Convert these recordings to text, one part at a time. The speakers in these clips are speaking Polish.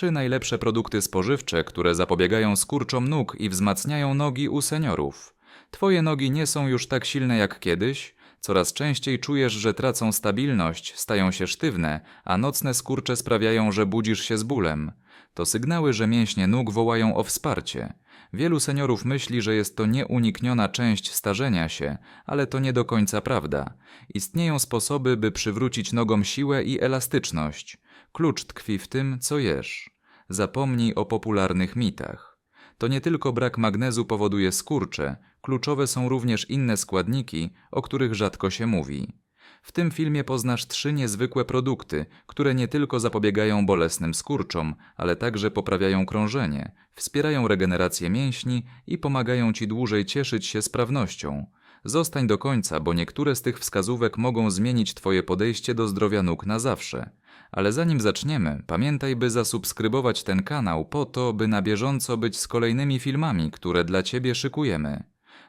Trzy najlepsze produkty spożywcze, które zapobiegają skurczom nóg i wzmacniają nogi u seniorów. Twoje nogi nie są już tak silne jak kiedyś, coraz częściej czujesz, że tracą stabilność, stają się sztywne, a nocne skurcze sprawiają, że budzisz się z bólem. To sygnały, że mięśnie nóg wołają o wsparcie. Wielu seniorów myśli, że jest to nieunikniona część starzenia się, ale to nie do końca prawda. Istnieją sposoby, by przywrócić nogom siłę i elastyczność. Klucz tkwi w tym, co jesz. Zapomnij o popularnych mitach. To nie tylko brak magnezu powoduje skurcze, kluczowe są również inne składniki, o których rzadko się mówi. W tym filmie poznasz trzy niezwykłe produkty, które nie tylko zapobiegają bolesnym skurczom, ale także poprawiają krążenie, wspierają regenerację mięśni i pomagają Ci dłużej cieszyć się sprawnością. Zostań do końca, bo niektóre z tych wskazówek mogą zmienić Twoje podejście do zdrowia nóg na zawsze. Ale zanim zaczniemy, pamiętaj, by zasubskrybować ten kanał po to, by na bieżąco być z kolejnymi filmami, które dla Ciebie szykujemy.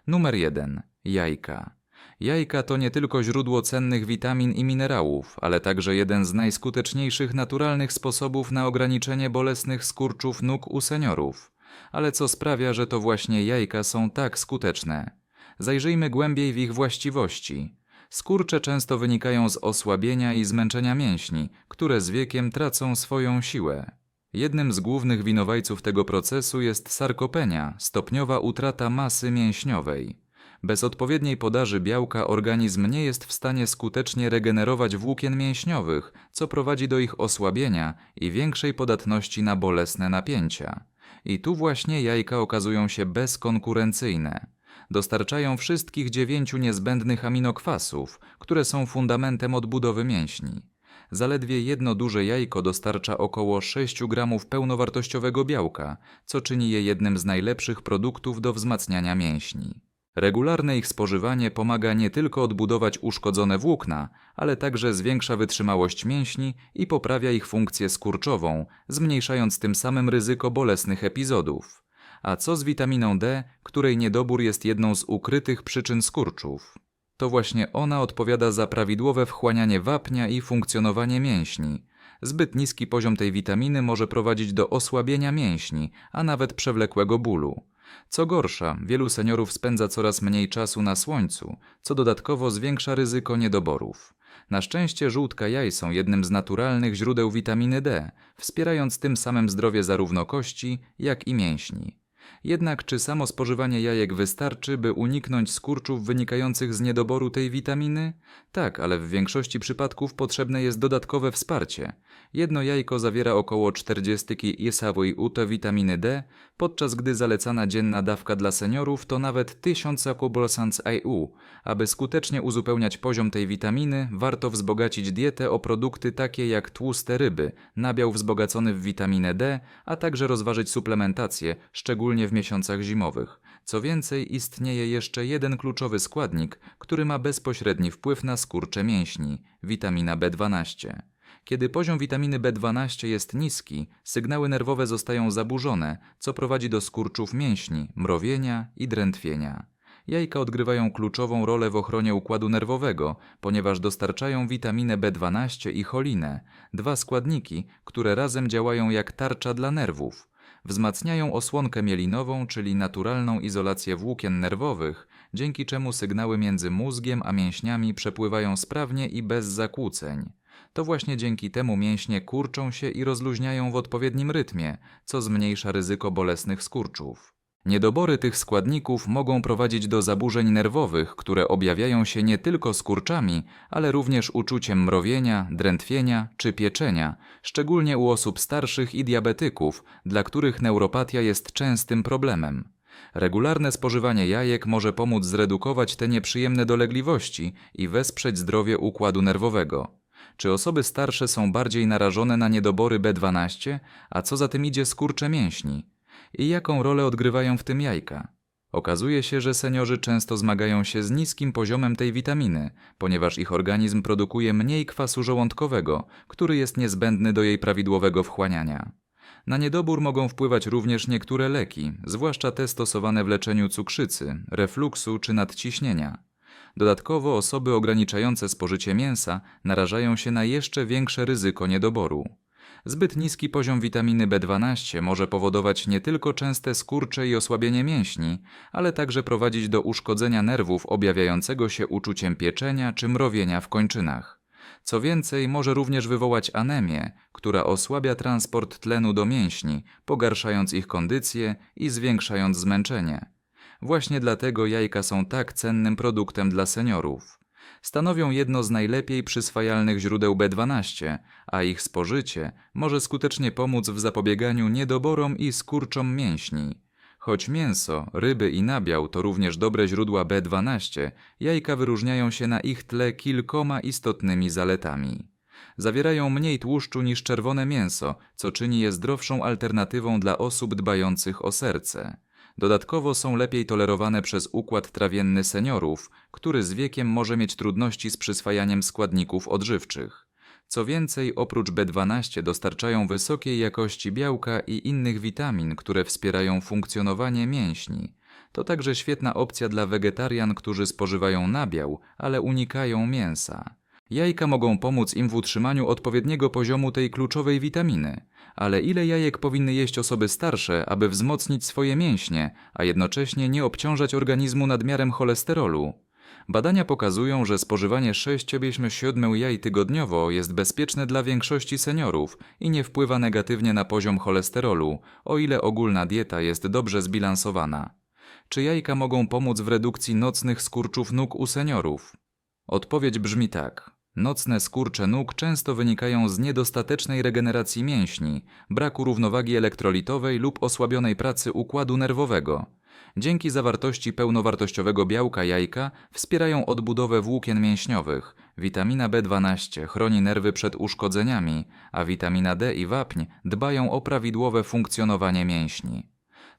Numer 1. Jajka. Jajka to nie tylko źródło cennych witamin i minerałów, ale także jeden z najskuteczniejszych naturalnych sposobów na ograniczenie bolesnych skurczów nóg u seniorów. Ale co sprawia, że to właśnie jajka są tak skuteczne? Zajrzyjmy głębiej w ich właściwości. Skurcze często wynikają z osłabienia i zmęczenia mięśni, które z wiekiem tracą swoją siłę. Jednym z głównych winowajców tego procesu jest sarkopenia, stopniowa utrata masy mięśniowej. Bez odpowiedniej podaży białka organizm nie jest w stanie skutecznie regenerować włókien mięśniowych, co prowadzi do ich osłabienia i większej podatności na bolesne napięcia. I tu właśnie jajka okazują się bezkonkurencyjne. Dostarczają wszystkich dziewięciu niezbędnych aminokwasów, które są fundamentem odbudowy mięśni. Zaledwie jedno duże jajko dostarcza około 6 gramów pełnowartościowego białka, co czyni je jednym z najlepszych produktów do wzmacniania mięśni. Regularne ich spożywanie pomaga nie tylko odbudować uszkodzone włókna, ale także zwiększa wytrzymałość mięśni i poprawia ich funkcję skurczową, zmniejszając tym samym ryzyko bolesnych epizodów. A co z witaminą D, której niedobór jest jedną z ukrytych przyczyn skurczów? To właśnie ona odpowiada za prawidłowe wchłanianie wapnia i funkcjonowanie mięśni. Zbyt niski poziom tej witaminy może prowadzić do osłabienia mięśni, a nawet przewlekłego bólu. Co gorsza, wielu seniorów spędza coraz mniej czasu na słońcu, co dodatkowo zwiększa ryzyko niedoborów. Na szczęście żółtka jaj są jednym z naturalnych źródeł witaminy D, wspierając tym samym zdrowie zarówno kości, jak i mięśni. Jednak czy samo spożywanie jajek wystarczy, by uniknąć skurczów wynikających z niedoboru tej witaminy? Tak, ale w większości przypadków potrzebne jest dodatkowe wsparcie. Jedno jajko zawiera około 40 jesawoj UT witaminy D, podczas gdy zalecana dzienna dawka dla seniorów to nawet 1000 Cobolsans IU. Aby skutecznie uzupełniać poziom tej witaminy, warto wzbogacić dietę o produkty takie jak tłuste ryby, nabiał wzbogacony w witaminę D, a także rozważyć suplementację, szczególnie w miesiącach zimowych. Co więcej, istnieje jeszcze jeden kluczowy składnik, który ma bezpośredni wpływ na skurcze mięśni witamina B12. Kiedy poziom witaminy B12 jest niski, sygnały nerwowe zostają zaburzone, co prowadzi do skurczów mięśni, mrowienia i drętwienia. Jajka odgrywają kluczową rolę w ochronie układu nerwowego, ponieważ dostarczają witaminę B12 i cholinę, dwa składniki, które razem działają jak tarcza dla nerwów. Wzmacniają osłonkę mielinową, czyli naturalną izolację włókien nerwowych, dzięki czemu sygnały między mózgiem a mięśniami przepływają sprawnie i bez zakłóceń. To właśnie dzięki temu mięśnie kurczą się i rozluźniają w odpowiednim rytmie, co zmniejsza ryzyko bolesnych skurczów. Niedobory tych składników mogą prowadzić do zaburzeń nerwowych, które objawiają się nie tylko skurczami, ale również uczuciem mrowienia, drętwienia czy pieczenia, szczególnie u osób starszych i diabetyków, dla których neuropatia jest częstym problemem. Regularne spożywanie jajek może pomóc zredukować te nieprzyjemne dolegliwości i wesprzeć zdrowie układu nerwowego. Czy osoby starsze są bardziej narażone na niedobory B12, a co za tym idzie skurcze mięśni? I jaką rolę odgrywają w tym jajka? Okazuje się, że seniorzy często zmagają się z niskim poziomem tej witaminy, ponieważ ich organizm produkuje mniej kwasu żołądkowego, który jest niezbędny do jej prawidłowego wchłaniania. Na niedobór mogą wpływać również niektóre leki, zwłaszcza te stosowane w leczeniu cukrzycy, refluksu czy nadciśnienia. Dodatkowo osoby ograniczające spożycie mięsa narażają się na jeszcze większe ryzyko niedoboru. Zbyt niski poziom witaminy B12 może powodować nie tylko częste skurcze i osłabienie mięśni, ale także prowadzić do uszkodzenia nerwów objawiającego się uczuciem pieczenia czy mrowienia w kończynach. Co więcej, może również wywołać anemię, która osłabia transport tlenu do mięśni, pogarszając ich kondycję i zwiększając zmęczenie. Właśnie dlatego jajka są tak cennym produktem dla seniorów. Stanowią jedno z najlepiej przyswajalnych źródeł B12, a ich spożycie może skutecznie pomóc w zapobieganiu niedoborom i skurczom mięśni. Choć mięso, ryby i nabiał to również dobre źródła B12, jajka wyróżniają się na ich tle kilkoma istotnymi zaletami. Zawierają mniej tłuszczu niż czerwone mięso, co czyni je zdrowszą alternatywą dla osób dbających o serce. Dodatkowo są lepiej tolerowane przez układ trawienny seniorów, który z wiekiem może mieć trudności z przyswajaniem składników odżywczych. Co więcej, oprócz B12 dostarczają wysokiej jakości białka i innych witamin, które wspierają funkcjonowanie mięśni. To także świetna opcja dla wegetarian, którzy spożywają nabiał, ale unikają mięsa. Jajka mogą pomóc im w utrzymaniu odpowiedniego poziomu tej kluczowej witaminy. Ale ile jajek powinny jeść osoby starsze, aby wzmocnić swoje mięśnie, a jednocześnie nie obciążać organizmu nadmiarem cholesterolu? Badania pokazują, że spożywanie 6-7 jaj tygodniowo jest bezpieczne dla większości seniorów i nie wpływa negatywnie na poziom cholesterolu, o ile ogólna dieta jest dobrze zbilansowana. Czy jajka mogą pomóc w redukcji nocnych skurczów nóg u seniorów? Odpowiedź brzmi tak. Nocne skurcze nóg często wynikają z niedostatecznej regeneracji mięśni, braku równowagi elektrolitowej lub osłabionej pracy układu nerwowego. Dzięki zawartości pełnowartościowego białka jajka wspierają odbudowę włókien mięśniowych. Witamina B12 chroni nerwy przed uszkodzeniami, a witamina D i wapń dbają o prawidłowe funkcjonowanie mięśni.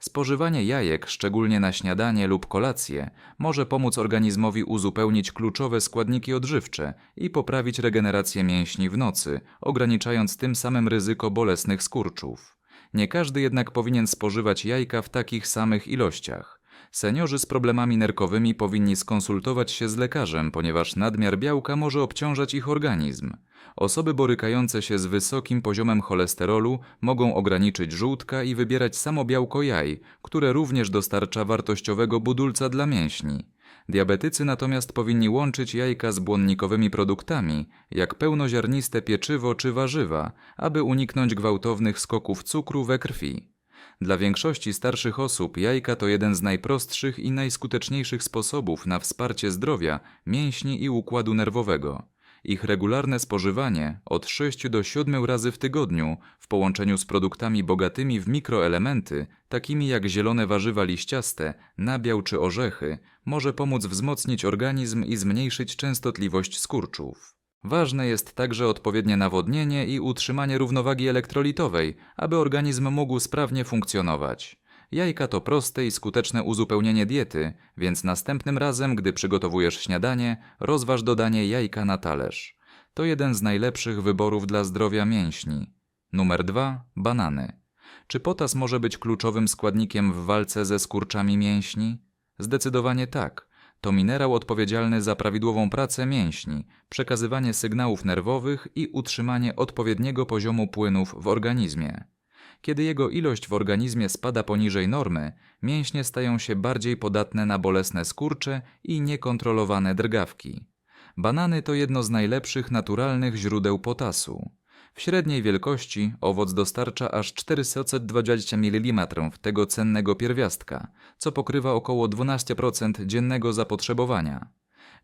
Spożywanie jajek, szczególnie na śniadanie lub kolację, może pomóc organizmowi uzupełnić kluczowe składniki odżywcze i poprawić regenerację mięśni w nocy, ograniczając tym samym ryzyko bolesnych skurczów. Nie każdy jednak powinien spożywać jajka w takich samych ilościach. Seniorzy z problemami nerkowymi powinni skonsultować się z lekarzem, ponieważ nadmiar białka może obciążać ich organizm. Osoby borykające się z wysokim poziomem cholesterolu mogą ograniczyć żółtka i wybierać samo białko jaj, które również dostarcza wartościowego budulca dla mięśni. Diabetycy natomiast powinni łączyć jajka z błonnikowymi produktami, jak pełnoziarniste pieczywo czy warzywa, aby uniknąć gwałtownych skoków cukru we krwi. Dla większości starszych osób jajka to jeden z najprostszych i najskuteczniejszych sposobów na wsparcie zdrowia, mięśni i układu nerwowego. Ich regularne spożywanie od 6 do 7 razy w tygodniu w połączeniu z produktami bogatymi w mikroelementy, takimi jak zielone warzywa liściaste, nabiał czy orzechy, może pomóc wzmocnić organizm i zmniejszyć częstotliwość skurczów. Ważne jest także odpowiednie nawodnienie i utrzymanie równowagi elektrolitowej, aby organizm mógł sprawnie funkcjonować. Jajka to proste i skuteczne uzupełnienie diety, więc następnym razem, gdy przygotowujesz śniadanie, rozważ dodanie jajka na talerz. To jeden z najlepszych wyborów dla zdrowia mięśni. Numer 2. Banany. Czy potas może być kluczowym składnikiem w walce ze skurczami mięśni? Zdecydowanie tak. To minerał odpowiedzialny za prawidłową pracę mięśni, przekazywanie sygnałów nerwowych i utrzymanie odpowiedniego poziomu płynów w organizmie. Kiedy jego ilość w organizmie spada poniżej normy, mięśnie stają się bardziej podatne na bolesne skurcze i niekontrolowane drgawki. Banany to jedno z najlepszych naturalnych źródeł potasu. W średniej wielkości owoc dostarcza aż 420 mg tego cennego pierwiastka, co pokrywa około 12% dziennego zapotrzebowania.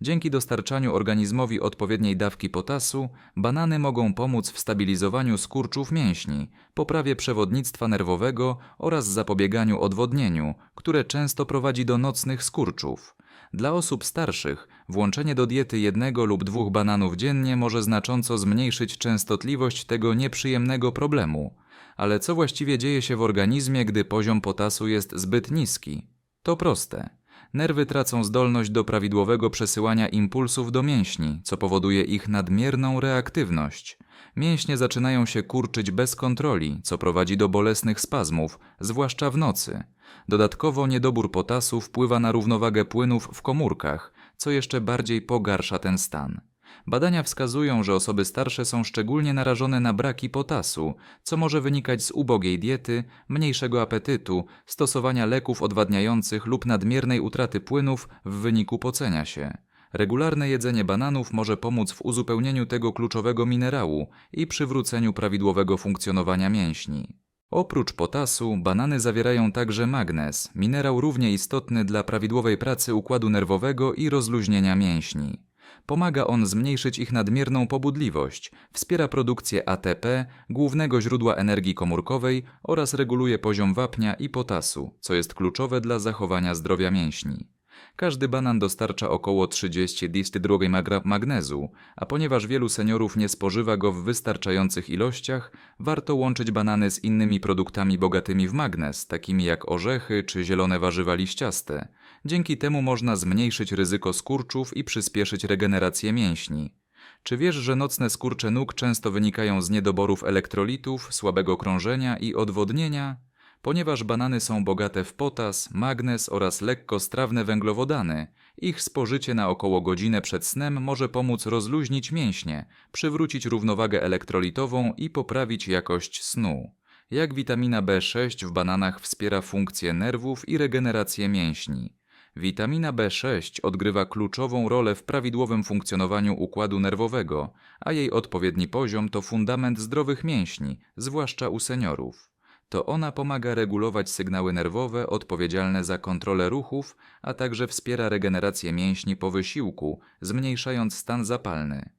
Dzięki dostarczaniu organizmowi odpowiedniej dawki potasu, banany mogą pomóc w stabilizowaniu skurczów mięśni, poprawie przewodnictwa nerwowego oraz zapobieganiu odwodnieniu, które często prowadzi do nocnych skurczów. Dla osób starszych włączenie do diety jednego lub dwóch bananów dziennie może znacząco zmniejszyć częstotliwość tego nieprzyjemnego problemu. Ale co właściwie dzieje się w organizmie, gdy poziom potasu jest zbyt niski? To proste nerwy tracą zdolność do prawidłowego przesyłania impulsów do mięśni, co powoduje ich nadmierną reaktywność. Mięśnie zaczynają się kurczyć bez kontroli, co prowadzi do bolesnych spazmów, zwłaszcza w nocy. Dodatkowo niedobór potasu wpływa na równowagę płynów w komórkach, co jeszcze bardziej pogarsza ten stan. Badania wskazują, że osoby starsze są szczególnie narażone na braki potasu, co może wynikać z ubogiej diety, mniejszego apetytu, stosowania leków odwadniających lub nadmiernej utraty płynów w wyniku pocenia się. Regularne jedzenie bananów może pomóc w uzupełnieniu tego kluczowego minerału i przywróceniu prawidłowego funkcjonowania mięśni. Oprócz potasu, banany zawierają także magnez, minerał równie istotny dla prawidłowej pracy układu nerwowego i rozluźnienia mięśni. Pomaga on zmniejszyć ich nadmierną pobudliwość, wspiera produkcję ATP, głównego źródła energii komórkowej oraz reguluje poziom wapnia i potasu, co jest kluczowe dla zachowania zdrowia mięśni. Każdy banan dostarcza około 30 distydrogiej magra- magnezu, a ponieważ wielu seniorów nie spożywa go w wystarczających ilościach, warto łączyć banany z innymi produktami bogatymi w magnez, takimi jak orzechy czy zielone warzywa liściaste. Dzięki temu można zmniejszyć ryzyko skurczów i przyspieszyć regenerację mięśni. Czy wiesz, że nocne skurcze nóg często wynikają z niedoborów elektrolitów, słabego krążenia i odwodnienia? Ponieważ banany są bogate w potas, magnez oraz lekkostrawne węglowodany, ich spożycie na około godzinę przed snem może pomóc rozluźnić mięśnie, przywrócić równowagę elektrolitową i poprawić jakość snu. Jak witamina B6 w bananach wspiera funkcję nerwów i regenerację mięśni. Witamina B6 odgrywa kluczową rolę w prawidłowym funkcjonowaniu układu nerwowego, a jej odpowiedni poziom to fundament zdrowych mięśni, zwłaszcza u seniorów. To ona pomaga regulować sygnały nerwowe odpowiedzialne za kontrolę ruchów, a także wspiera regenerację mięśni po wysiłku, zmniejszając stan zapalny.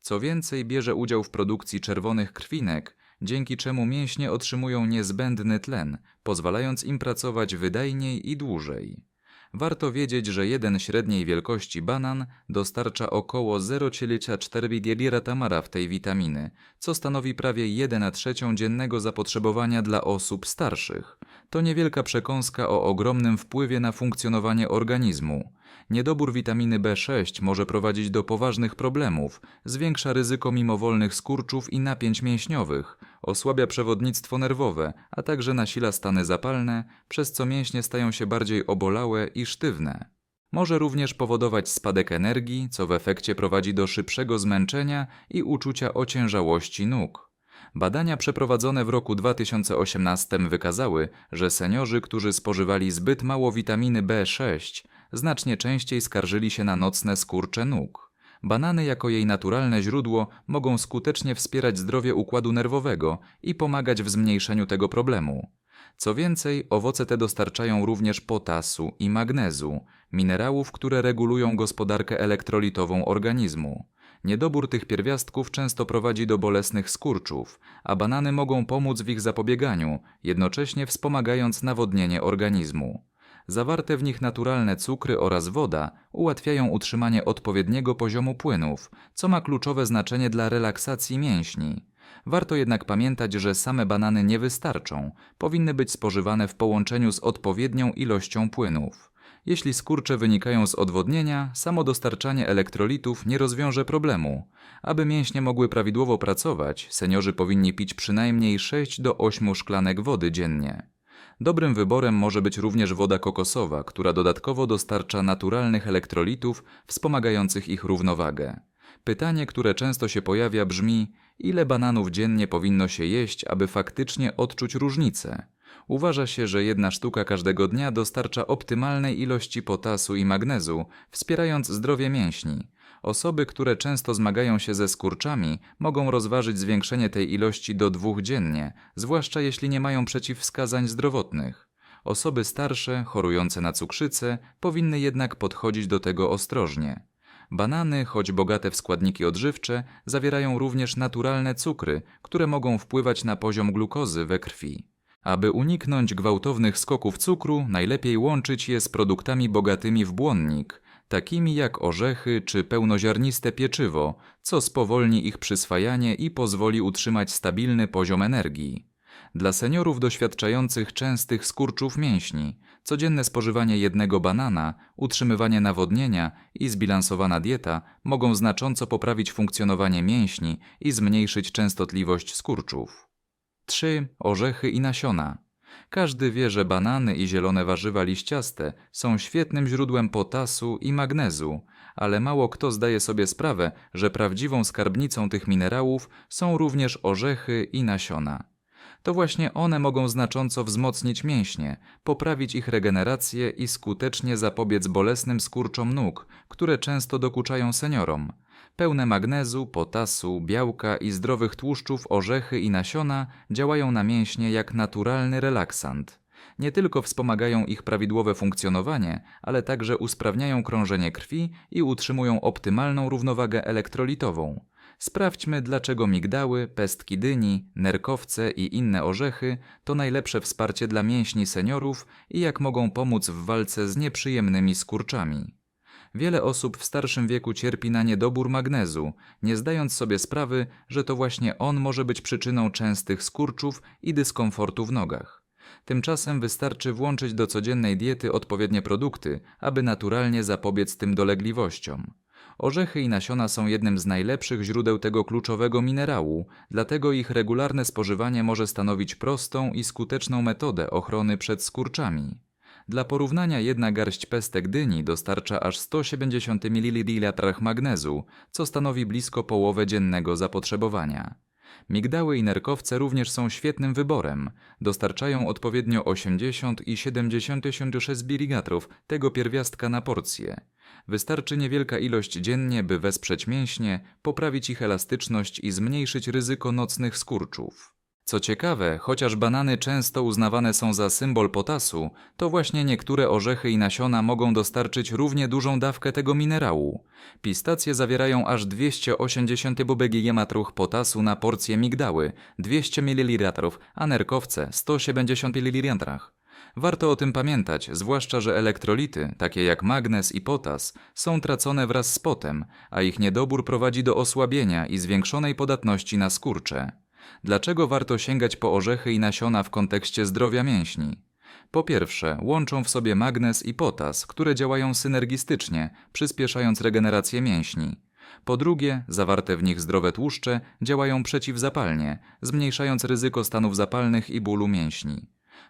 Co więcej, bierze udział w produkcji czerwonych krwinek, dzięki czemu mięśnie otrzymują niezbędny tlen, pozwalając im pracować wydajniej i dłużej. Warto wiedzieć, że jeden średniej wielkości banan dostarcza około 0,4 ml tamara w tej witaminy, co stanowi prawie 1 trzecią dziennego zapotrzebowania dla osób starszych. To niewielka przekąska o ogromnym wpływie na funkcjonowanie organizmu. Niedobór witaminy B6 może prowadzić do poważnych problemów, zwiększa ryzyko mimowolnych skurczów i napięć mięśniowych, osłabia przewodnictwo nerwowe, a także nasila stany zapalne, przez co mięśnie stają się bardziej obolałe i sztywne. Może również powodować spadek energii, co w efekcie prowadzi do szybszego zmęczenia i uczucia ociężałości nóg. Badania przeprowadzone w roku 2018 wykazały, że seniorzy, którzy spożywali zbyt mało witaminy B6, znacznie częściej skarżyli się na nocne skurcze nóg. Banany jako jej naturalne źródło mogą skutecznie wspierać zdrowie układu nerwowego i pomagać w zmniejszeniu tego problemu. Co więcej, owoce te dostarczają również potasu i magnezu, minerałów, które regulują gospodarkę elektrolitową organizmu. Niedobór tych pierwiastków często prowadzi do bolesnych skurczów, a banany mogą pomóc w ich zapobieganiu, jednocześnie wspomagając nawodnienie organizmu. Zawarte w nich naturalne cukry oraz woda ułatwiają utrzymanie odpowiedniego poziomu płynów, co ma kluczowe znaczenie dla relaksacji mięśni. Warto jednak pamiętać, że same banany nie wystarczą, powinny być spożywane w połączeniu z odpowiednią ilością płynów. Jeśli skurcze wynikają z odwodnienia, samo dostarczanie elektrolitów nie rozwiąże problemu. Aby mięśnie mogły prawidłowo pracować, seniorzy powinni pić przynajmniej 6 do 8 szklanek wody dziennie. Dobrym wyborem może być również woda kokosowa, która dodatkowo dostarcza naturalnych elektrolitów wspomagających ich równowagę. Pytanie, które często się pojawia, brzmi: ile bananów dziennie powinno się jeść, aby faktycznie odczuć różnicę? Uważa się, że jedna sztuka każdego dnia dostarcza optymalnej ilości potasu i magnezu, wspierając zdrowie mięśni. Osoby, które często zmagają się ze skurczami, mogą rozważyć zwiększenie tej ilości do dwóch dziennie, zwłaszcza jeśli nie mają przeciwwskazań zdrowotnych. Osoby starsze, chorujące na cukrzycę, powinny jednak podchodzić do tego ostrożnie. Banany, choć bogate w składniki odżywcze, zawierają również naturalne cukry, które mogą wpływać na poziom glukozy we krwi. Aby uniknąć gwałtownych skoków cukru, najlepiej łączyć je z produktami bogatymi w błonnik, takimi jak orzechy czy pełnoziarniste pieczywo, co spowolni ich przyswajanie i pozwoli utrzymać stabilny poziom energii. Dla seniorów doświadczających częstych skurczów mięśni, codzienne spożywanie jednego banana, utrzymywanie nawodnienia i zbilansowana dieta mogą znacząco poprawić funkcjonowanie mięśni i zmniejszyć częstotliwość skurczów. 3. Orzechy i nasiona. Każdy wie, że banany i zielone warzywa liściaste są świetnym źródłem potasu i magnezu, ale mało kto zdaje sobie sprawę, że prawdziwą skarbnicą tych minerałów są również orzechy i nasiona. To właśnie one mogą znacząco wzmocnić mięśnie, poprawić ich regenerację i skutecznie zapobiec bolesnym skurczom nóg, które często dokuczają seniorom. Pełne magnezu, potasu, białka i zdrowych tłuszczów orzechy i nasiona działają na mięśnie jak naturalny relaksant. Nie tylko wspomagają ich prawidłowe funkcjonowanie, ale także usprawniają krążenie krwi i utrzymują optymalną równowagę elektrolitową. Sprawdźmy, dlaczego migdały, pestki dyni, nerkowce i inne orzechy to najlepsze wsparcie dla mięśni seniorów i jak mogą pomóc w walce z nieprzyjemnymi skurczami. Wiele osób w starszym wieku cierpi na niedobór magnezu, nie zdając sobie sprawy, że to właśnie on może być przyczyną częstych skurczów i dyskomfortu w nogach. Tymczasem wystarczy włączyć do codziennej diety odpowiednie produkty, aby naturalnie zapobiec tym dolegliwościom. Orzechy i nasiona są jednym z najlepszych źródeł tego kluczowego minerału, dlatego ich regularne spożywanie może stanowić prostą i skuteczną metodę ochrony przed skurczami. Dla porównania jedna garść pestek dyni dostarcza aż 170 ml magnezu, co stanowi blisko połowę dziennego zapotrzebowania. Migdały i nerkowce również są świetnym wyborem. Dostarczają odpowiednio 80 i 76 mg tego pierwiastka na porcję. Wystarczy niewielka ilość dziennie, by wesprzeć mięśnie, poprawić ich elastyczność i zmniejszyć ryzyko nocnych skurczów. Co ciekawe, chociaż banany często uznawane są za symbol potasu, to właśnie niektóre orzechy i nasiona mogą dostarczyć równie dużą dawkę tego minerału. Pistacje zawierają aż 280 bbg potasu na porcję migdały, 200 ml, a nerkowce 170 ml. Warto o tym pamiętać, zwłaszcza, że elektrolity, takie jak magnez i potas, są tracone wraz z potem, a ich niedobór prowadzi do osłabienia i zwiększonej podatności na skurcze. Dlaczego warto sięgać po orzechy i nasiona w kontekście zdrowia mięśni? Po pierwsze, łączą w sobie magnez i potas, które działają synergistycznie, przyspieszając regenerację mięśni. Po drugie, zawarte w nich zdrowe tłuszcze działają przeciwzapalnie, zmniejszając ryzyko stanów zapalnych i bólu mięśni.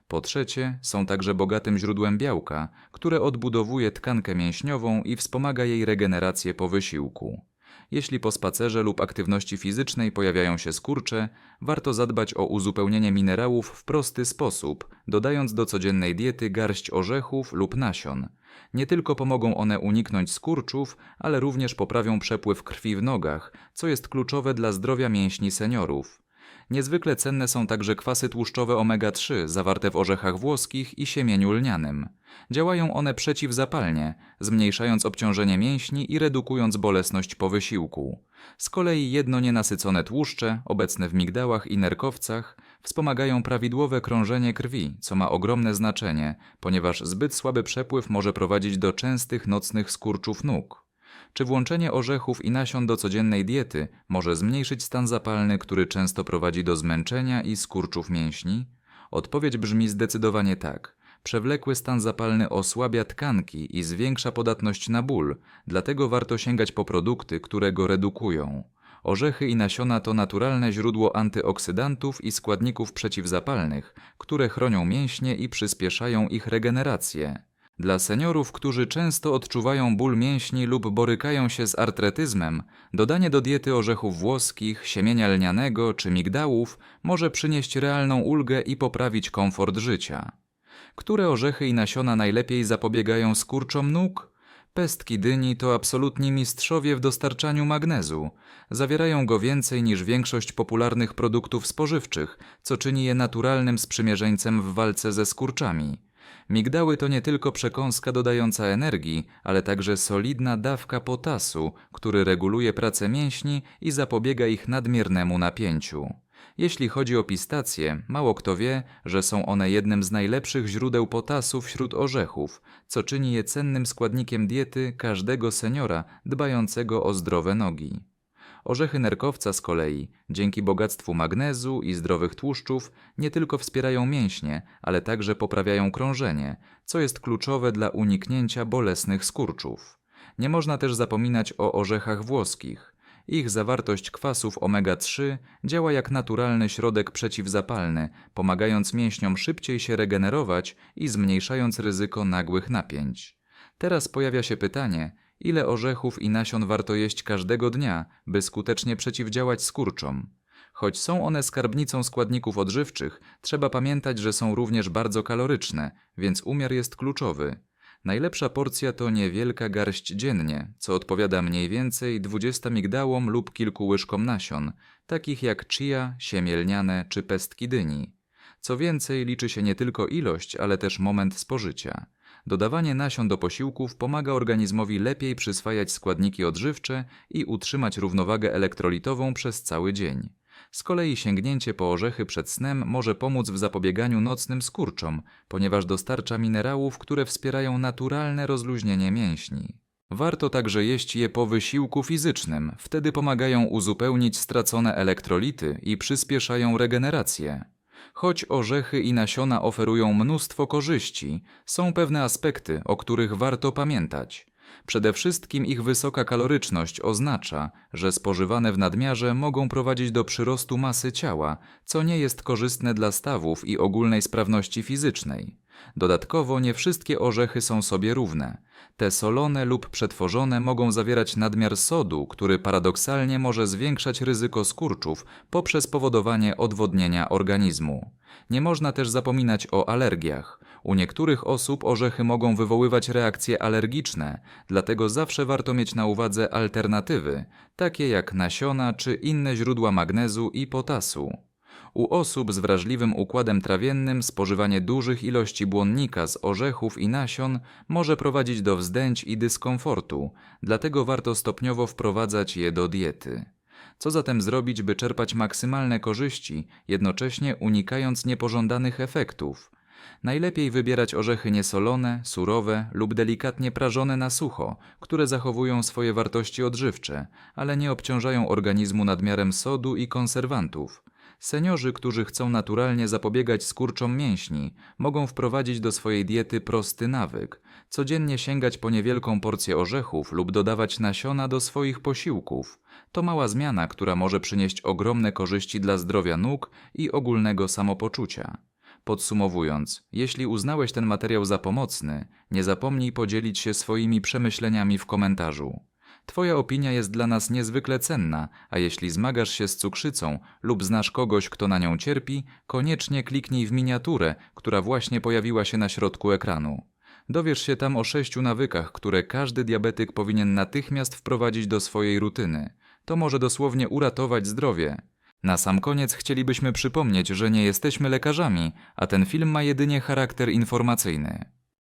Po trzecie, są także bogatym źródłem białka, które odbudowuje tkankę mięśniową i wspomaga jej regenerację po wysiłku. Jeśli po spacerze lub aktywności fizycznej pojawiają się skurcze, warto zadbać o uzupełnienie minerałów w prosty sposób, dodając do codziennej diety garść orzechów lub nasion. Nie tylko pomogą one uniknąć skurczów, ale również poprawią przepływ krwi w nogach, co jest kluczowe dla zdrowia mięśni seniorów. Niezwykle cenne są także kwasy tłuszczowe omega-3 zawarte w orzechach włoskich i siemieniu lnianym. Działają one przeciwzapalnie, zmniejszając obciążenie mięśni i redukując bolesność po wysiłku. Z kolei jedno nienasycone tłuszcze, obecne w migdałach i nerkowcach, wspomagają prawidłowe krążenie krwi, co ma ogromne znaczenie, ponieważ zbyt słaby przepływ może prowadzić do częstych nocnych skurczów nóg. Czy włączenie orzechów i nasion do codziennej diety może zmniejszyć stan zapalny, który często prowadzi do zmęczenia i skurczów mięśni? Odpowiedź brzmi zdecydowanie tak. Przewlekły stan zapalny osłabia tkanki i zwiększa podatność na ból, dlatego warto sięgać po produkty, które go redukują. Orzechy i nasiona to naturalne źródło antyoksydantów i składników przeciwzapalnych, które chronią mięśnie i przyspieszają ich regenerację. Dla seniorów, którzy często odczuwają ból mięśni lub borykają się z artretyzmem, dodanie do diety orzechów włoskich, siemienia lnianego czy migdałów może przynieść realną ulgę i poprawić komfort życia. Które orzechy i nasiona najlepiej zapobiegają skurczom nóg? Pestki dyni to absolutni mistrzowie w dostarczaniu magnezu. Zawierają go więcej niż większość popularnych produktów spożywczych, co czyni je naturalnym sprzymierzeńcem w walce ze skurczami. Migdały to nie tylko przekąska dodająca energii, ale także solidna dawka potasu, który reguluje pracę mięśni i zapobiega ich nadmiernemu napięciu. Jeśli chodzi o pistacje, mało kto wie, że są one jednym z najlepszych źródeł potasu wśród orzechów, co czyni je cennym składnikiem diety każdego seniora dbającego o zdrowe nogi. Orzechy nerkowca z kolei, dzięki bogactwu magnezu i zdrowych tłuszczów, nie tylko wspierają mięśnie, ale także poprawiają krążenie, co jest kluczowe dla uniknięcia bolesnych skurczów. Nie można też zapominać o orzechach włoskich. Ich zawartość kwasów omega-3 działa jak naturalny środek przeciwzapalny, pomagając mięśniom szybciej się regenerować i zmniejszając ryzyko nagłych napięć. Teraz pojawia się pytanie, Ile orzechów i nasion warto jeść każdego dnia, by skutecznie przeciwdziałać skurczom? Choć są one skarbnicą składników odżywczych, trzeba pamiętać, że są również bardzo kaloryczne, więc umiar jest kluczowy. Najlepsza porcja to niewielka garść dziennie, co odpowiada mniej więcej 20 migdałom lub kilku łyżkom nasion, takich jak chia, siemię lniane czy pestki dyni. Co więcej, liczy się nie tylko ilość, ale też moment spożycia. Dodawanie nasion do posiłków pomaga organizmowi lepiej przyswajać składniki odżywcze i utrzymać równowagę elektrolitową przez cały dzień. Z kolei sięgnięcie po orzechy przed snem może pomóc w zapobieganiu nocnym skurczom, ponieważ dostarcza minerałów, które wspierają naturalne rozluźnienie mięśni. Warto także jeść je po wysiłku fizycznym, wtedy pomagają uzupełnić stracone elektrolity i przyspieszają regenerację. Choć orzechy i nasiona oferują mnóstwo korzyści, są pewne aspekty, o których warto pamiętać. Przede wszystkim ich wysoka kaloryczność oznacza, że spożywane w nadmiarze mogą prowadzić do przyrostu masy ciała, co nie jest korzystne dla stawów i ogólnej sprawności fizycznej. Dodatkowo nie wszystkie orzechy są sobie równe. Te solone lub przetworzone mogą zawierać nadmiar sodu, który paradoksalnie może zwiększać ryzyko skurczów poprzez powodowanie odwodnienia organizmu. Nie można też zapominać o alergiach. U niektórych osób orzechy mogą wywoływać reakcje alergiczne, dlatego zawsze warto mieć na uwadze alternatywy, takie jak nasiona czy inne źródła magnezu i potasu. U osób z wrażliwym układem trawiennym spożywanie dużych ilości błonnika z orzechów i nasion może prowadzić do wzdęć i dyskomfortu, dlatego warto stopniowo wprowadzać je do diety. Co zatem zrobić, by czerpać maksymalne korzyści, jednocześnie unikając niepożądanych efektów? Najlepiej wybierać orzechy niesolone, surowe lub delikatnie prażone na sucho, które zachowują swoje wartości odżywcze, ale nie obciążają organizmu nadmiarem sodu i konserwantów. Seniorzy, którzy chcą naturalnie zapobiegać skurczom mięśni, mogą wprowadzić do swojej diety prosty nawyk. Codziennie sięgać po niewielką porcję orzechów lub dodawać nasiona do swoich posiłków. To mała zmiana, która może przynieść ogromne korzyści dla zdrowia nóg i ogólnego samopoczucia. Podsumowując, jeśli uznałeś ten materiał za pomocny, nie zapomnij podzielić się swoimi przemyśleniami w komentarzu. Twoja opinia jest dla nas niezwykle cenna, a jeśli zmagasz się z cukrzycą lub znasz kogoś, kto na nią cierpi, koniecznie kliknij w miniaturę, która właśnie pojawiła się na środku ekranu. Dowiesz się tam o sześciu nawykach, które każdy diabetyk powinien natychmiast wprowadzić do swojej rutyny. To może dosłownie uratować zdrowie. Na sam koniec chcielibyśmy przypomnieć, że nie jesteśmy lekarzami, a ten film ma jedynie charakter informacyjny.